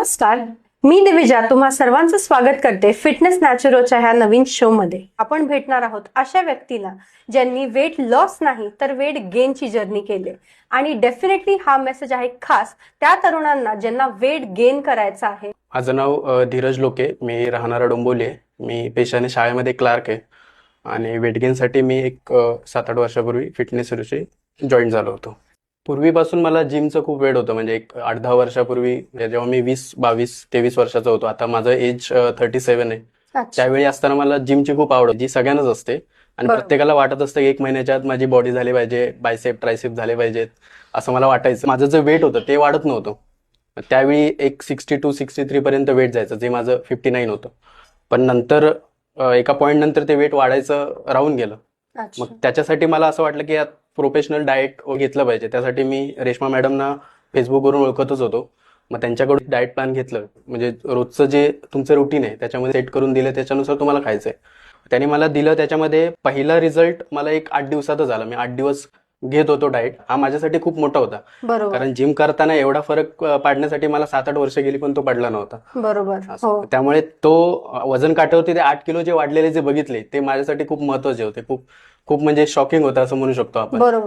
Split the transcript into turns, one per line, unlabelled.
नमस्कार. मी दिविजा तुम्हा सर्वांचं स्वागत करते फिटनेस नॅचरोच्या ह्या नवीन शो मध्ये. आपण भेटणार आहोत अशा व्यक्तीला ज्यांनी वेट लॉस नाही तर वेट गेनची जर्नी केली. आणि डेफिनेटली हा मेसेज आहे खास त्या तरुणांना ज्यांना वेट गेन करायचं आहे.
माझं नाव धीरज लोके. मी राहणारा डोंबोली आहे. मी पेशाने शाळेमध्ये क्लार्क आहे. आणि वेट गेनसाठी मी एक सात आठ वर्षापूर्वी फिटनेस जॉईन झालो होतो. पूर्वीपासून मला जिमचं खूप वेळ होतं. म्हणजे एक आठ दहा वर्षापूर्वी म्हणजे जेव्हा मी वीस बावीस तेवीस वर्षाचा होतो आता माझं एज थर्टी सेवन आहे. त्यावेळी असताना मला जिमची खूप आवड होती जी सगळ्यांनाच असते. आणि. प्रत्येकाला वाटत असतं की एक महिन्याच्या आत माझी बॉडी झाली पाहिजे बायसेप ट्रायसेप झाले पाहिजेत असं मला वाटायचं. माझं जे वेट होतं ते वाढत नव्हतं. त्यावेळी एक सिक्स्टी टू सिक्स्टी थ्री पर्यंत वेट जायचं जे माझं फिफ्टी नाईन होतं. पण नंतर एका पॉईंट नंतर ते वेट वाढायचं राहून गेलं. मग त्याच्यासाठी मला असं वाटलं की प्रोफेशनल डाएट घेतलं पाहिजे. त्यासाठी मी रेश्मा मॅडमना फेसबुकवरून ओळखतच होतो. मग त्यांच्याकडून डाएट प्लॅन घेतलं. म्हणजे रोजचं जे तुमचं रुटीन आहे त्याच्यामध्ये सेट करून दिलं त्याच्यानुसार तुम्हाला खायचंय. त्यांनी मला दिलं त्याच्यामध्ये पहिला रिझल्ट मला एक आठ दिवसातच आला मी आठ दिवस घेत होतो डाएट हा माझ्यासाठी खूप मोठा होता.
बरोबर.
कारण जिम करताना एवढा फरक अं, पाडण्यासाठी मला सात आठ वर्ष गेली पण तो पडला नव्हता.
बरोबर.
असं.
हो.
त्यामुळे तो अं, वजन काट्यावरती ते आठ किलो जे वाढलेले जे बघितले ते माझ्यासाठी खूप महत्त्वाचे होते. खूप खूप म्हणजे शॉकिंग होतं असं म्हणू शकतो आपण.
बरोबर.